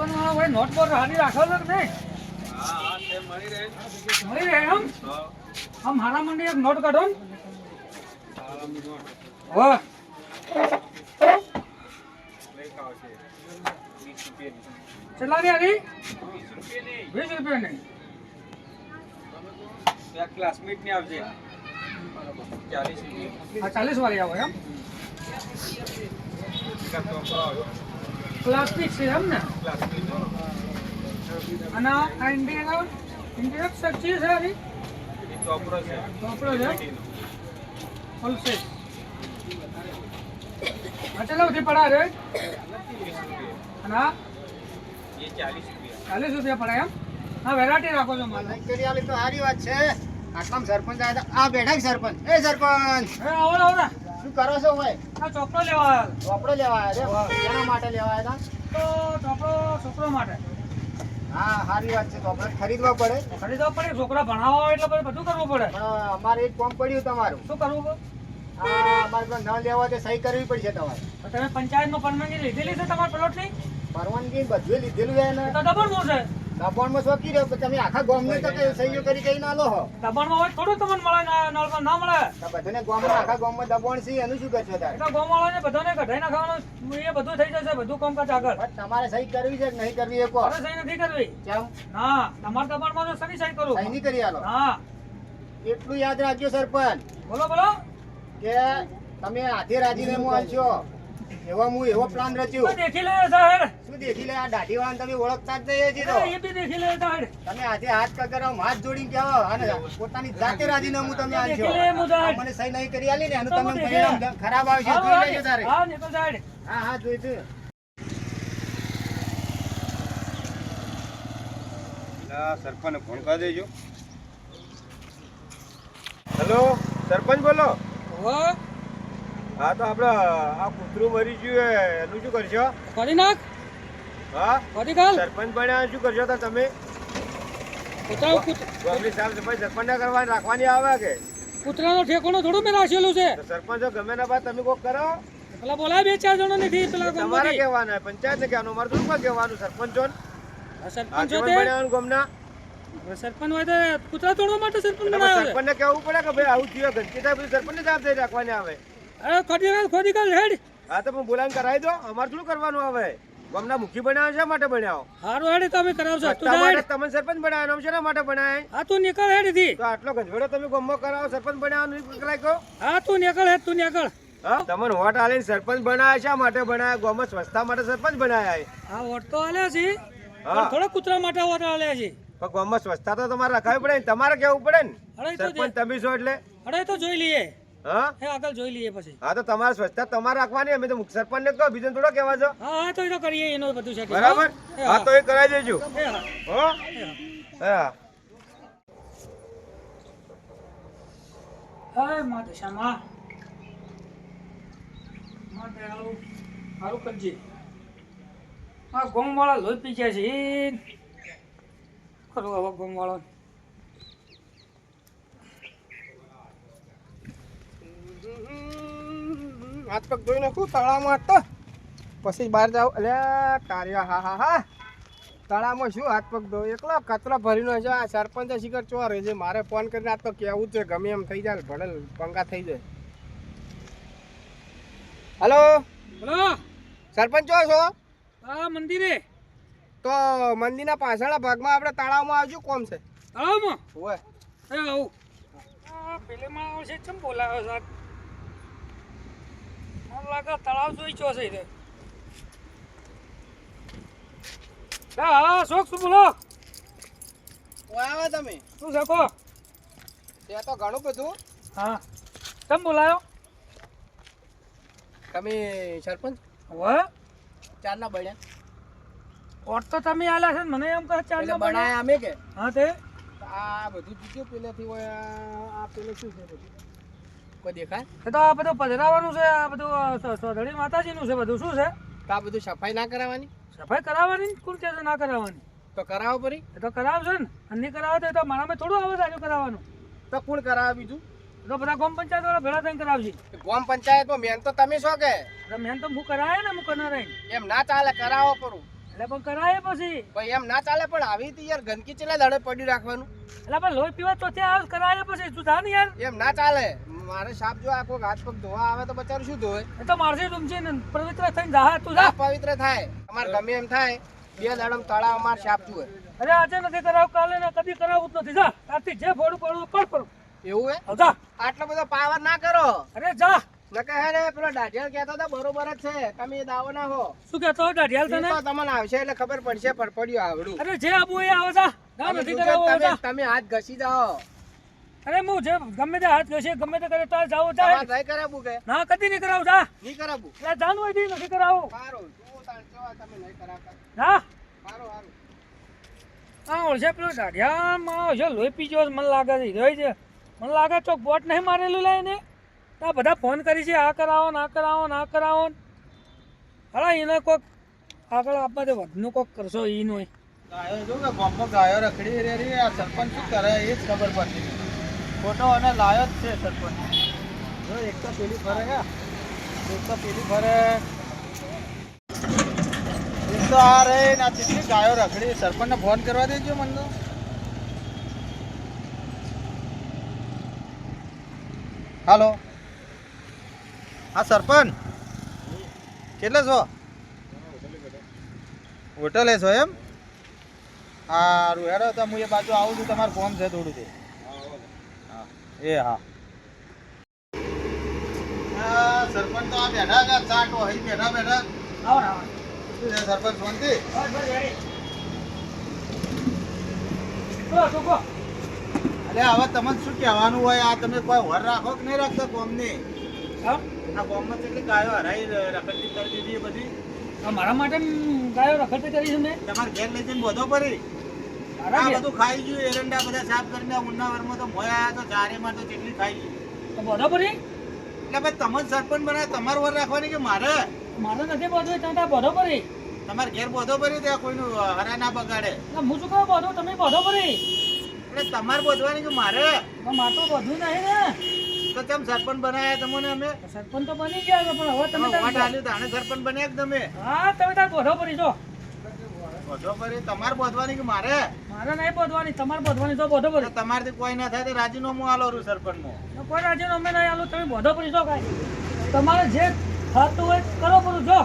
સરપંચ વાળા ભાઈ નોટ પર હારી રાખો છો કે હા હા તે મળી રહે મળી રહે એમ? હમ આમ મારા મંડી એક નોટ કાઢો ને. વાહ લઈ ખાવ છે વીસ વીસ રૂપિયાની. ત્યાં ક્લાસમેટની આવશે ચાલીસ રૂપિયા વાળી આવો એમ? પ્લાસ્ટિક છે એમ ને અને આ ઇન્ડિયન ઇન્ડિયન સચ્ચી છે હારી ચોપડો છે ચોપડો છે. હોલસેલ. આ ચલાવથી પડા રે અને આ? ચાલીસ રૂપિયા પડે એમ? હા વેરાયટી રાખો છો મારે. કરી તો સારી વાત છે. આટલામાં સરપંચ આવ્યા. આ બેઠા સરપંચ. એ સરપંચ! એ આવો ને, આવો. શું કરો છો ભાઈ? ચોપડો લેવા ચોપડો લેવા આવ્યા એના માટે લેવા આવ્યા તો ચોપડો છોકરો માટે. હા સારી વાત છે. ચોપડો ખરીદવા પડે. ખરીદવા પડે છોકરા ભણાવવા એટલે પછી બધું કરવું પડે. અમારે એક કામ પડ્યું તમારું. શું કરવું? અમારે ન લેવા તે સહી કરવી પડશે તમારે. તો તમે પંચાયતમાં પરવાનગી લીધેલી છે તમારે પ્લોટની? પરવાનગી બધું લીધેલું છે તો છે? દબાણમાં શોકી રહ્યો તમે આખા ગામને તો સહીઓ કરી કઈ ના લો હો. દબાણમાં હોય થોડું તમને મળે નળમાં ના મળે. બધાને ગામમાં આખા ગામમાં દબાણ છે એનું શું કરશો તારે? ગામવાળાને બધાને કઢાઈ નાખવાનું એ બધું થઈ જશે બધું કામકાજ આગળ. તમારે સહી કરવી છે કે નહીં કરવી એ કહો સહી નથી કરવી. કેમ? ના તમારા દબાણમાં તો શની સહી કરું. સહી નહીં કરી આલો? હા. એટલું યાદ રાખજો સરપંચ. બોલો બોલો. કે તમે હાથે રાજીનામું આલશો. એવો હું એવો પ્લાન રચ્યો. દેખી લે સાહેબ. દેખી લે આ દાઢી વાળા તમે ઓળખતા જ નહીં હજી તો એ બી દેખી લે સાહેબ તમે આજે હાથ કગરો હાથ જોડીને કહો અને પોતાની જાતે રાજીનામું તમે આ. આ મને સહી નહીં કરી આલી ને એનું તો તમે પરિણામ ખરાબ આવશે હા, જોઈ લેજો તારે. હા નીકળ સાહેબ હા હા જોઈતું સરપંચ ફોન કરી દેજો. હેલો સરપંચ બોલો. હા? તો આપણે આ કૂતરું મરી ગયું એનું શું કરશો? કરી નાખ. હા? સરપંચ બન્યા શું કરશો તો તમે? કૂતરા ગામની સાફ સફાઈ સરપંચને કરવાની રાખવાની આવે કે? કૂતરાનો ઠેકોણો થોડું મેં રાખેલું છે. તો સરપંચ જો ગમે ના બાદ તમે કોક કરો. પેલા બોલાય બે ચાર જણો નથી પેલા તમારે કહેવાના હે, પંચાયતને કહેવાનું અમારે થોડું કહેવાનું સરપંચો સરપંચ તે બન્યાવાનું સરપંચ હોય તો કૂતરા તોડવા માટે સરપંચ બનાવ્યો કહેવું પડે કે ભાઈ આવું થયું ગંદકી થાય બધું સરપંચને જવાબદારી રાખવાની આવે. અરે ખોદી કાલ ખોદી કાલ હેડ. હા તો પણ બોલાવીને કરાવી દો અમારે શું કરવાનું આવે. ગામના મુખી બનાવ્યા શા માટે બનાવો? હારું હેડ તમે કરાવશો. તું સત્તા જા તમે સરપંચ બનાવ્યા નામ શેના માટે બનાય હા તું નીકળ હેડી થી તો આટલો ગંજવડો તમે ગામમાં કરાવો સરપંચ બનાવવાનું કરાય કહો હા તું નીકળ હે તું નીકળ. હા? તમને વોટ આલે સરપંચ બનાવ્યા શા માટે બનાયા ગોમ સ્વચ્છતા માટે સરપંચ બનાયા. હા વોટ તો આલે છે. થોડા કૂતરા માટે વોટ આલે છે. પણ ગામમાં સ્વચ્છતા તો તમારે રખાવી પડે ને તમારે કેવું પડે ને? સરપંચ તમે છો એટલે? અરે તો જોઈ લઈએ. હા? હે આગળ જોઈ લઈએ પછી. હા તો તમારે સ્વચ્છતા તમારે રાખવાની અમે તો મુખ્ય સરપંચને કહો બીજું થોડો કહેવા છો હા હા તો એ તો કરીએ એનું બધું setting. બરાબર? હા તો એ કરાવી દેજો. હો હા. હા? હે. દશામાં. મા દયાળુ સારું કરજે. આ ગોમવાળા લોહી પી ગયા છે ખરું હવે ગોમવાળા. હાથ પગ ધોઈ નાખું તળાવમાં તો. પછી બહાર જાવ અલ્યા કાર્ય હા હા હા. તળાવમાં શું હાથ પગ ધોઈ? એકલો કચરો ભરીનો છે આ સરપંચ શિખર ચોર છે મારે ફોન કરીને આ તો કેવું છે ગમે એમ થઈ જાય ભલે પંગા થઈ જાય. હલો? હલો? સરપંચ ચો છો? હા મંદિરે. તો મંદિરના પાછળના ભાગમાં આપણે તળાવમાં આવજો કોમ છે? તળાવમાં? હોય હે આવું. પેલે માં આવશે ચમ બોલાવ્યો સાહેબ મને લાગે તળાવ જોઈ ચો છે રે હા હા શોખ શું બોલો? ઓય તમે. શું શકો તે તો ઘણું બધું. હા. કેમ બોલાયો? તમે સરપંચ? હવે. ચારના બન્યા. ઓટ તો તમે આલ્યા છે મને એમ કહે ચાર બનાયા. અમે કે? હા તે? આ બધું જીત્યું પેલેથી હોય આ પેલે શું છે બધું? કોઈ દેખાય? તો આ બધું પધરાવાનું છે આ બધું સોધડી માતાજીનું છે બધું શું છે? તો આ બધું સફાઈ ના કરાવવાની? સફાઈ કરાવવાની? કોણ કહે છે ના કરાવવાની? તો કરાવો પરી. એ તો કરાવશે ને. અને કરાવે તો તો મારામાં થોડું આવે સારું કરાવવાનું. તો કોણ કરાવે બીજું? તો બધા ગોમ પંચાયત વાળા ભેળા થઈને કરાવશે ગોમ પંચાયતમાં મેન તો તમે છો કે? મેન તો હું કરાવે ને હું કરનાર એમ ના ચાલે કરાવો પરું. એટલે પણ કરાય પછી. ભાઈ એમ ના ચાલે પણ આવી હતી યાર ગંદકી ચેલા દાડે પડી રાખવાનું? એટલે પણ લોહી પીવા તો ત્યાં આવ કરાય પછી. તું જા ને યાર. એમ ના ચાલે. મારે સાપ જો આ કોઈ હાથ પગ ધોવા આવે તો બચારું શું ધોવે? એ તો મારશે રૂમજી ને પવિત્ર થઈને જા તું જા. પવિત્ર થાય. અમારે ગમે એમ થાય. બે દાડમ તળાવ અમાર સાપ જુએ. અરે આજે નથી કરાવ કાલે ને કદી કરાવવું જ નથી. જા તારથી જે ફોડું પડવું પડ પડું. એવું હે? જા. આટલો બધો પાવર ના કરો. અરે જા. નકે હે પેલો દાઢિયાલ કહેતો હતો બરોબર જ છે. તમે દાવો ના હો. શું કહેતો દાઢિયાલ તને? તો તમને આવશે એટલે ખબર પડશે પડપડિયું આવડું. અરે જે આબુ એ આવે જા. જા તમે નથી તમે તમે હાથ ઘસી જાઓ. અરે હું જે ગમે તે હાથ ઘસે ગમે તે કરે તાર જાવું જા. નહીં કરાવવું કે? ના કદી નહીં કરાવું જા. નહીં કરાવવું? એટલે જાનું હોય દી નથી કરાવું. સારું શું તાણ છો, તમે નહીં કરાવતા. હા સારું સારું. આ ઓળશે પેલો ઢાઢિયામાં ઓળશે લોહી પીજો મને લાગે છે છે. મને લાગે ચોક બોટ નહીં મારેલું લઈને આ બધા ફોન કરી છે, આ કરાવો ને કરાવો ને કરાવો હા એને કોઈક આગળ આપવા દે, વધનું કોક કરશો એનું ગાયો જો કે ગામમાં ગાયો રખડી રે રી, આ સરપંચ શું કરે એ જ ખબર પડતી. ખોટો અને લાયો જ છે સરપંચ. જો એક તો પેલી ફરે એક તો પેલી ફરે. એક તો આ રે, ના કેટલી ગાયો રખડી. સરપંચને ફોન કરવા દેજો મને તો. હાલો. હા સરપંચ. કેટલા છો? હોટલે છો એમ? સારું. હેડો તો હું એ બાજુ આવું છું. તમારું ફોન છે થોડું તે. હા એ હા. સરપંચ તો આ બેઠા છે. ચાટો હઈ બેઠા બેઠા. આવો ને આવો સરપંચ શાંતિ અરે હવે તમને શું કહેવાનું હોય? આ તમે કોઈ વર રાખો કે નહીં રાખતા કોમની? આ કોમમાં કેટલી ગાયો હરાઈ રખડતી કરી દીધી એ બધી? મારા માટે ગાયો રખડતી કરી છે મેં. તમારે ઘેર લઈ જઈને બધો પડી? આ બધું ખાઈ ગયું એરંડા બધા સાફ કરીને ઉન્નાવરમાં તો મોયા આયા તો ચારે તો કેટલી ખાઈ ગઈ. તો બધો પડી? એટલે ભાઈ તમે સરપંચ બનાવે તમારે વર રાખવાની કે મારે? મારે નથી બધું ત્યાં ત્યાં બધો પડી. તમારે ઘેર બોધો ભરી દે કોઈનું હરા ના બગાડે. હું શું કહું બધો તમે બધો પડી. એટલે તમારે બોધવાની કે મારે? મારે તો બધું નહીં ને. તો કેમ સરપંચ બનાવ્યા તમને અમે? સરપંચ તો બની ગયા પણ હવે તમે વોટ આલ્યું તાણે સરપંચ બન્યા તમે. હા તમે તાર બધો પડી જો બોધો ભરી તમારે બોધવાની કે મારે? મારે નહીં બોધવાની તમારે બોધવાની તો બોધો પડી. તમારથી કોઈ ના થાય તો રાજીનામું આલો રૂ સરપંચ તો કોઈ રાજીનો અમે નહીં આલું તમે બોધો પડી જો કાઈ. તમારે જે થતું હોય કરો પડું જો.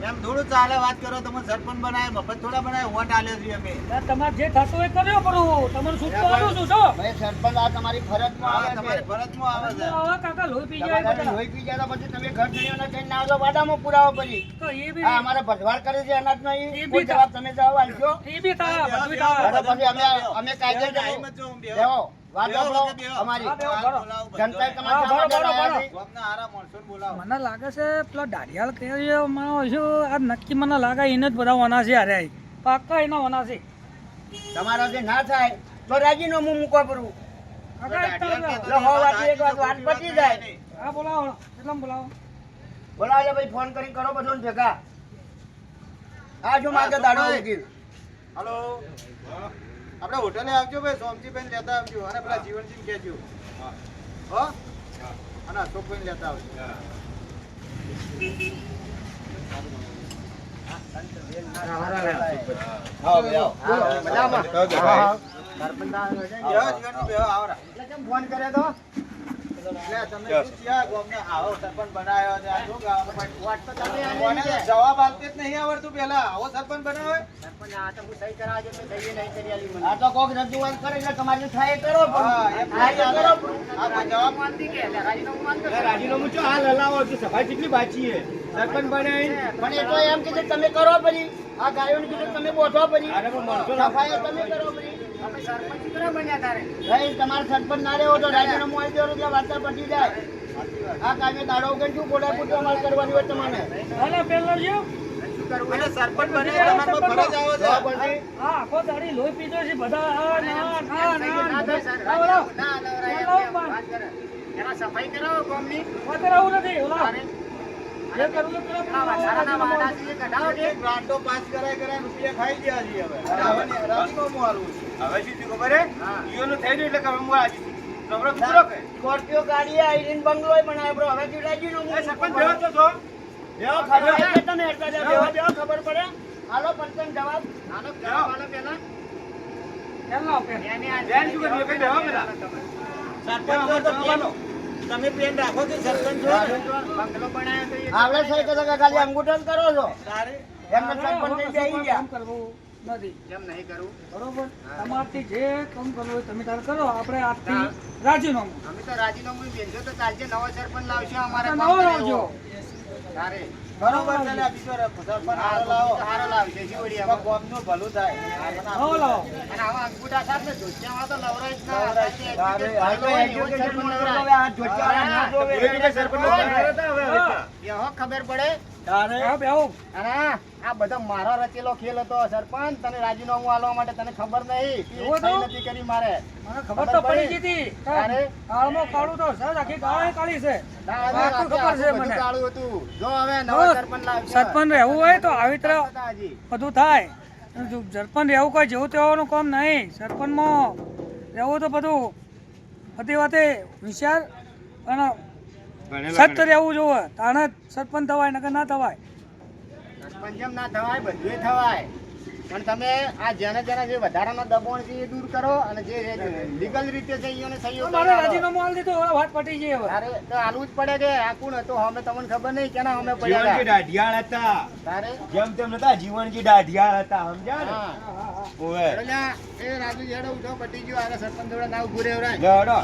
એમ થોડું ચાલે વાત કરો તમે સરપંચ બનાવે મફત થોડા બનાવે વોટ આલ્યો છીએ અમે. તમારે જે થતું હોય કર્યો પડું તમારું શું તો આલું છું ભાઈ સરપંચ આ તમારી ફરજમાં આવે છે. તમારી ફરજમાં આવે છે. હવે કાકા લોહી પી જાય બધા. લોહી પી જાય તો પછી તમે ઘર જઈને જઈને ના આવો વાડામાં પુરાવો પછી. તો એ બી અમારે ભજવાડ કરે છે અનાજનો. એ બી જવાબ તમે જવાબ એ બી બધું પછી અમે અમે કાયદે છે. મને લાગે છે પેલા દાઢિયાલ કહે માં શું આ નક્કી મને લાગે એને જ બધા વના છે અરે પાક્કા એના વના છે. તમારા જે ના થાય તો રાજીનામું મૂકવા પડવું બોલાવો બોલાવો. બોલાવો. ભાઈ ફોન કરીને કરો બધો ને ભેગા. આ જો માગે દાડો ભાઈ. હલો. આપણે હોટલે આવજો ભાઈ સોમજીભાઈ લેતા આવજો અને પેલા જીવનસિંહ કહેજો. હો. અને અશોકભાઈ લેતા આવજો. મજામાં? હા. સરપંચ આવ્યો છે. બેહો, જીવનસિંહ, બેહો, આવરા. એટલે કેમ ફોન કર્યો તો? જવાબ આપતી જ નહીં આવડતું પેલા આવો સરપંચ બનાવે. રાજીનામું ચો હાલ હલાવો. છો સફાઈ કેટલી બાકી છે. સરપંચ બનાવી પણ એ તો એમ કીધું તમે કરો પછી. આ ગાયોને કીધું તમે બોધો પછી. સફાઈ તમે કરો પછી. ભાઈ તમારે સરપંચ ના રહેવો તો રાજીનામું આવી દેવાનું એટલે વાર્તા પતી જાય આ કામે દાડો વગર શું બોલા પૂછવા મારે કરવાની હોય તમારે અને પેલો છે સરપંચ બને ફરજ આવો છે હા આખો દાડી લોહી પીધો છે બધા આ ના ના ના ના બોલાવો વાત આવું નથી જે કરવું એ કરો, બોલાવો. એક ગ્રાન્ટો પાસ કરાય કરાય રૂપિયા ખાઈ ગયા છીએ હવે હવે રાજીનામું આલવું છે હવે શું થયું ખબર હે? ઈઓનું થઈ ગયું એટલે હવે હું નવરો પૂરો કે. સ્કોર્પિયો ગાડી આવીને બંગલો બનાવ્યો બરો. હવે રાજીનામું સરપંચ બેહો તો છો? બેહો ખબર છે તમે એટલા જ બેહો બેહો ખબર પડે? હાલો પંચમ જવાબ. હાલો જવાબ હાલો પહેલા. કેમ લાવ પેન? એને આ બેન શું કર્યું? કઈ દેવા પેલા? તમે પેન રાખો કે સરપંચ બંગલો બનાવ્યો તો આવડે છે કે ખાલી અંગૂઠો કરો છો? એમને સરપંચ થઈ ગયા. નથી. કેમ નહીં કરવું બરોબર? તમારથી જે કામ કરવું હોય તમે તારે કરો. આપણે આજથી રાજીનામું. અમે તો રાજીનામું બેનજો તો ચાલશે નવો સરપંચ લાવશો અમારે નવો લાવજો. તારે. બરોબર છે. લે, સરપંચ હારો લાવો. હારો લાવશે જીવડી એમાં ગામનું ભલું થાય. લાવો. અને આવા અંગૂઠા સાથે ધોતિયામાં તો લવરાય ના. તારે આ તો education સરપંચ લવરાય. એહો ખબર પડે? હા, બેહો. અને આ બધો મારો રચેલો ખેલ હતો સરપંચ. તને રાજીનામું આલવા માટે તને ખબર નહીં? નથી કરી મારે. મને ખબર તો પડી ગઈ હતી. અરે કાળમાં કાળું તો સર આખી ગાળે કાળી છે. તારે આખું રાતે ખબર છે મને. કાળું હતું. જો હવે નવો સરપંચ રહેવું હોય તો આવી તરફ બધું થાય. સરપંચ રહેવું કોઈ જેવું તેવાનું કામ નહીં. સરપંચમાં રહેવું તો બધું બધી વાતે વિચાર અને સત્ય રહેવું જોવે. તાણે જ સરપંચ થવાય નકર ના થવાય. સરપંચ ના થવાય બધું થવાય. પણ તમે આ જેને જેને જે વધારાના દબાણ છે એ દૂર કરો અને જે લીગલ રીતે છે એને સહયોગ મારો. રાજીનામું આલી દીધું હવે વાત પટી ગઈ હવે. અરે તો હાલવું જ પડે કે આ કોણ હતો? અમે તમને ખબર નહીં કેના અમે પડ્યા જીવનજી. દાઢિયાળ હતા. તારે? જેમ તેમ નતા જીવનજી દાઢિયાળ હતા સમજ્યા ને? ઓવે. એટલે એ રાજુ જેડો ઉઠો પટી ગયો આરે સરપંચ જોડે ના ઉભું રહેવરાય. લેવડો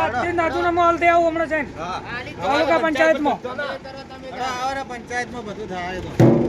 આજથી રાજીનામું આલ દે આવું હમણાં જઈને આલી તાલુકા પંચાયતમાં. તમે કરો તમે કરો. પંચાયતમાં બધું થાય તો.